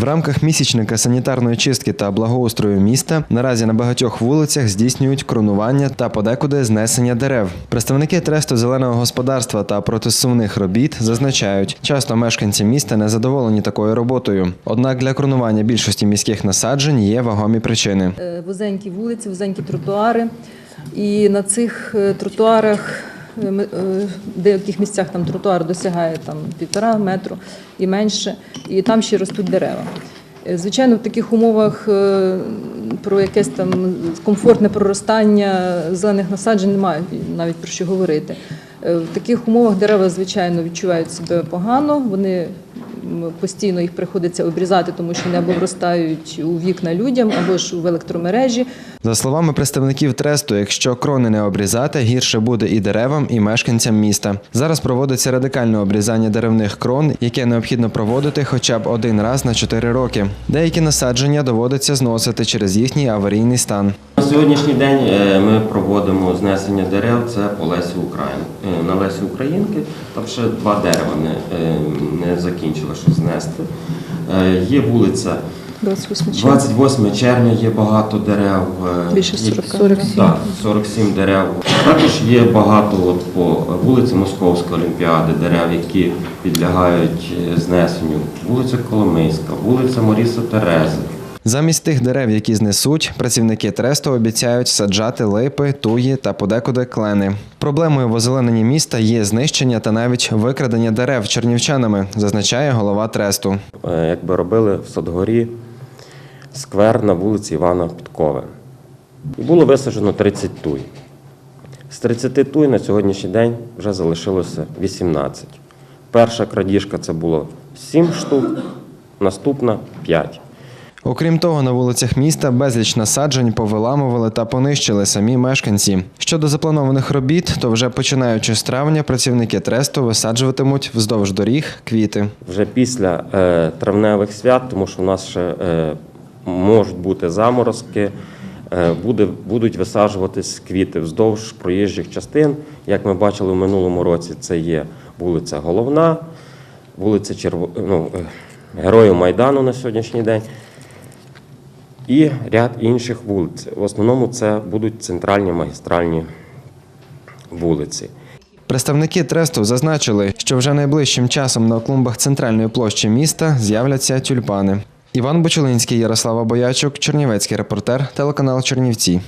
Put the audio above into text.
В рамках місячника санітарної чистки та благоустрою міста наразі на багатьох вулицях здійснюють кронування та подекуди знесення дерев. Представники тресту зеленого господарства та протисувних робіт зазначають, часто мешканці міста не задоволені такою роботою. Однак для кронування більшості міських насаджень є вагомі причини. Е, вузенькі вулиці, вузенькі тротуари. І на цих е, тротуарах, в деяких місцях там тротуар досягає там, півтора метру і менше, і там ще ростуть дерева. Е, Звичайно, в таких умовах е, про якесь там комфортне проростання зелених насаджень немає навіть про що говорити. Е, В таких умовах дерева, звичайно, відчувають себе погано. Вони постійно їх приходиться обрізати, тому що вони або вростають у вікна людям, або ж в електромережі. За словами представників тресту, якщо крони не обрізати, гірше буде і деревам, і мешканцям міста. Зараз проводиться радикальне обрізання деревних крон, яке необхідно проводити хоча б один раз на 4 роки. Деякі насадження доводиться зносити через їхній аварійний стан. На сьогоднішній день е, ми проводимо знесення дерев. Це по Лесі Україн. Е, На Лесі Українки там ще два дерева не, е, не закінчили, що знести. Є вулиця 28 червня. 28 червня, є багато дерев. Більше і- 40. 47. Так, 47 дерев. Також є багато от по вулиці Московської Олімпіади дерев, які підлягають знесенню. Вулиця Коломийська, вулиця Моріса Терези. Замість тих дерев, які знесуть, працівники тресту обіцяють саджати липи, туї та подекуди клени. Проблемою в озелененні міста є знищення та навіть викрадення дерев чернівчанами, зазначає голова тресту. Е, якби робили в Садгорі сквер на вулиці Івана Підкови. І було висаджено 30 туй. З 30 туй на сьогоднішній день вже залишилося 18. Перша крадіжка це було 7 штук, наступна 5. Окрім того, на вулицях міста безліч насаджень повиламували та понищили самі мешканці. Щодо запланованих робіт, то вже починаючи з травня працівники тресту висаджуватимуть вздовж доріг квіти. Вже після е, травневих свят, тому що в нас ще е, можуть бути заморозки, е, буде, будуть висаджуватись квіти вздовж проїжджих частин. Як ми бачили в минулому році, це є вулиця Головна, вулиця Черво... ну, е, Героїв Майдану на сьогоднішній день. І ряд інших вулиць. В основному це будуть центральні магістральні вулиці. Представники тресту зазначили, що вже найближчим часом на клумбах центральної площі міста з'являться тюльпани. Іван Бочулинський, Ярослава Боячук, Чернівецький репортер, телеканал Чернівці.